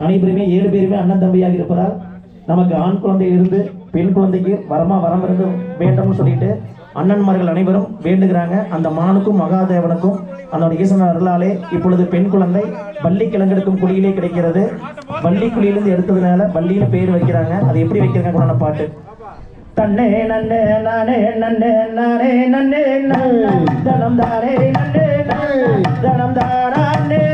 அனைவருமே ஏழு பேருமே அண்ணன் தம்பியாக இருப்பதால் நமக்கு ஆண் குழந்தையிலிருந்து பெண் குழந்தைக்கு வரமா வரம் இருந்து வேண்டும்னு சொல்லிட்டு அண்ணன்மார்கள் அனைவரும் வேண்டுகிறாங்க. அந்த மானுக்கும் மகாதேவனுக்கும் அதோட ஈசன அருளாலே இப்பொழுது பெண் குழந்தை வள்ளி கிழங்கெடுக்கும் குழியிலே கிடைக்கிறது. வள்ளி குழியிலிருந்து எடுத்ததுனால வள்ளின்னு பேர் வைக்கிறாங்க. அது எப்படி வைக்கிறாங்க பாட்டு. தன்னே நன்னே நானே நன்னே நானே நன்னே நான் தனம் நன்னே நான் தனம் தானே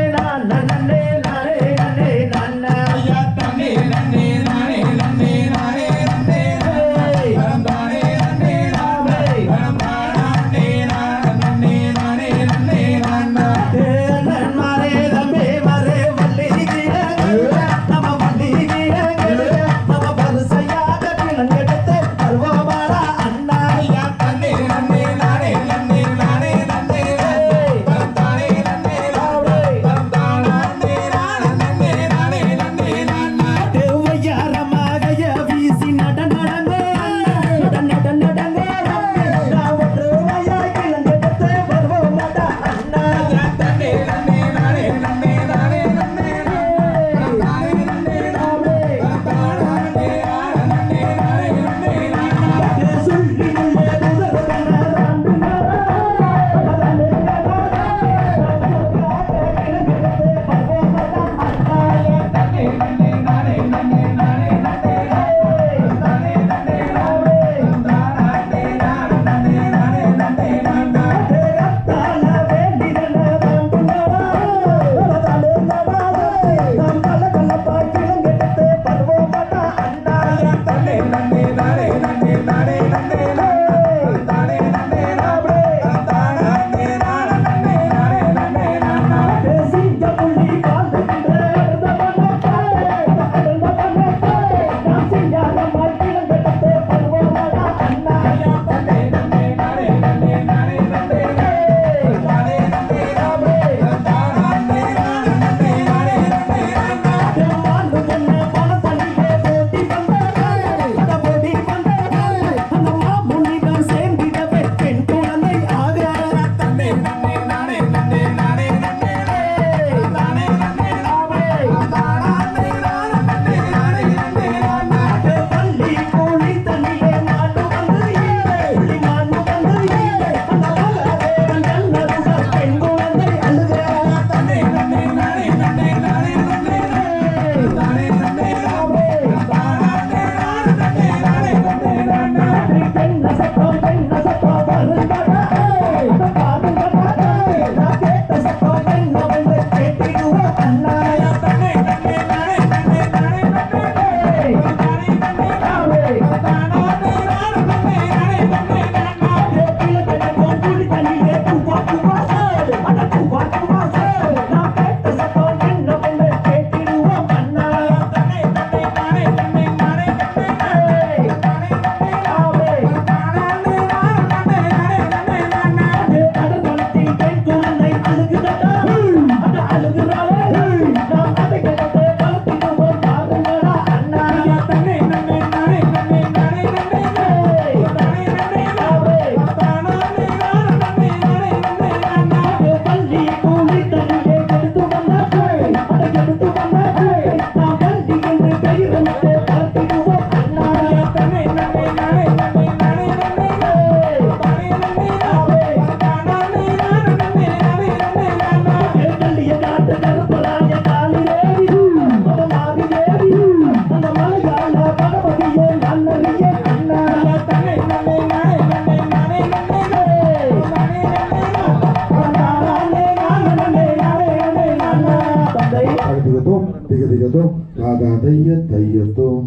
திகதிகதோம் தாதா தைய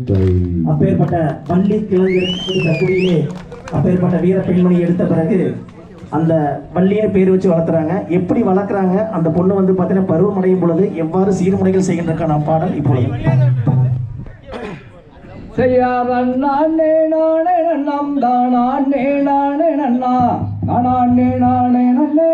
தை. அப்பேற்பட்ட வள்ளி கிழங்கு குடியிலே அப்பேற்பட்ட வீர பெண்மணி எடுத்த பிறகு அந்த வள்ளின்னு பேர் வச்சு வளர்த்துறாங்க. எப்படி வளர்க்குறாங்க? அந்த பொண்ணு வந்து பார்த்தீங்கன்னா பருவமடையும் பொழுது எவ்வாறு சீர்முறைகள் செய்கின்றக்கான பாடல் இப்பொழுது. செய்யாதன் நானே நானே நன்னம் தானே நானே நன்னா. நானே நானே நன்னே.